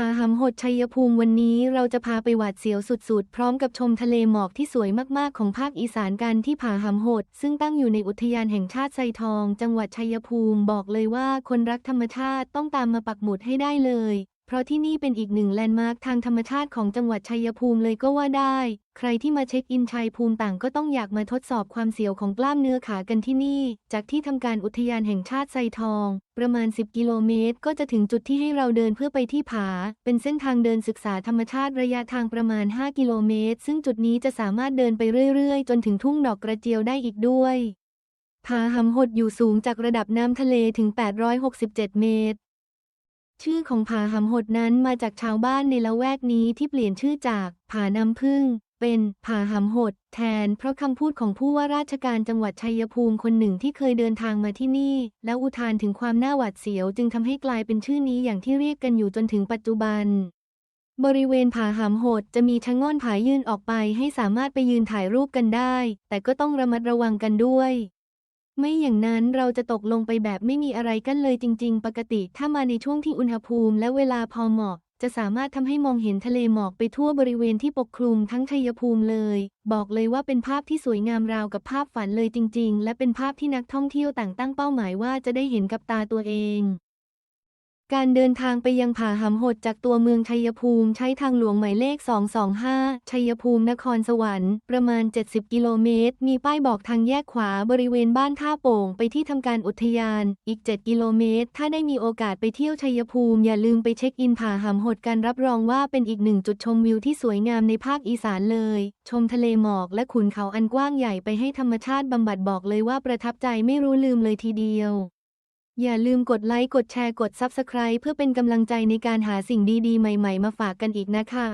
ผาหำหดชัยภูมิวันนี้เราจะพาไปหวาดเสียวสุดๆ พร้อมกับชมทะเลหมอกที่สวยมากๆ ของภาคอีสานกันที่ผาหำหด ซึ่งตั้งอยู่ในอุทยานแห่งชาติไซทอง จังหวัดชัยภูมิบอกเลยว่าคนรักธรรมชาติต้องตามมาปักหมุดให้ได้เลย เพราะที่นี่เป็นอีกหนึ่งแลนด์มาร์คทางธรรมชาติของจังหวัดชัยภูมิเลยก็ว่าได้ ใครที่มาเช็คอินชัยภูมิต่างก็ต้องอยากมาทดสอบความเสียวของกล้ามเนื้อขากันที่นี่ จากที่ทำการอุทยานแห่งชาติไซทอง ประมาณ 10 กิโลเมตร ก็จะถึงจุดที่ให้เราเดินเพื่อไปที่ผา เป็นเส้นทางเดินศึกษาธรรมชาติระยะทางประมาณ 5 กิโลเมตร ซึ่งจุดนี้จะสามารถเดินไปเรื่อยๆ จนถึงทุ่งดอกกระเจียวได้อีกด้วยผาหำหดอยู่สูงจากระดับน้ำทะเลถึง 867 เมตร ชื่อของผาหำหดนั้นมาจากชาวบ้านในละแวกนี้ที่เปลี่ยนชื่อจากผาน้ำพึ่ง เป็นผาหำหด แทน เพราะคำพูดของผู้ว่าราชการจังหวัดชัยภูมิคนหนึ่งที่เคยเดินทางมาที่นี่ แล้วอุทานถึงความน่าหวาดเสียวจึงทำให้กลายเป็นชื่อนี้อย่างที่เรียกกันอยู่จนถึงปัจจุบันบริเวณผาหำโหดจะมีชะง่อนผายื่นออกไปให้สามารถไปยืนถ่ายรูปกันได้ แต่ก็ต้องระมัดระวังกันด้วย ไม่อย่างนั้นเราจะตกลงไปแบบไม่มีอะไรกันเลยจริง ๆ ปกติ ถ้ามาในช่วงที่อุณหภูมิ และเวลาพอเหมาะ จะสามารถทำให้มองเห็นทะเลหมอกไปทั่วบริเวณที่ปกคลุมทั้งชัยภูมิเลย บอกเลยว่าเป็นภาพที่สวยงามราวกับภาพฝันเลยจริง ๆ และเป็นภาพที่นักท่องเที่ยวต่างตั้งเป้าหมายว่าจะได้เห็นกับตาตัวเอง การเดินทางไปยังผาหำหดจากตัวเมืองชัยภูมิใช้ทางหลวงหมายเลข 225 ชัยภูมินครสวรรค์ ประมาณ 70 กิโลเมตร มีป้ายบอกทางแยกขวาบริเวณบ้านท่าโป่งไปที่ทำการอุทยาน อีก 7 กิโลเมตร ถ้าได้มีโอกาสไปเที่ยวชัยภูมิอย่าลืมไปเช็คอินผาหำหดกันรับรองว่าเป็นอีกหนึ่งจุดชมวิวที่สวยงามในภาคอีสานเลย ชมทะเลหมอกและขุนเขาอันกว้างใหญ่ไปให้ธรรมชาติบำบัดบอกเลยว่าประทับใจไม่รู้ลืมเลยทีเดียว อย่าลืมกดไลค์ กดแชร์ กด Subscribe เพื่อเป็นกำลังใจในการหาสิ่งดีๆ ใหม่ ๆ มาฝากกันอีกนะคะ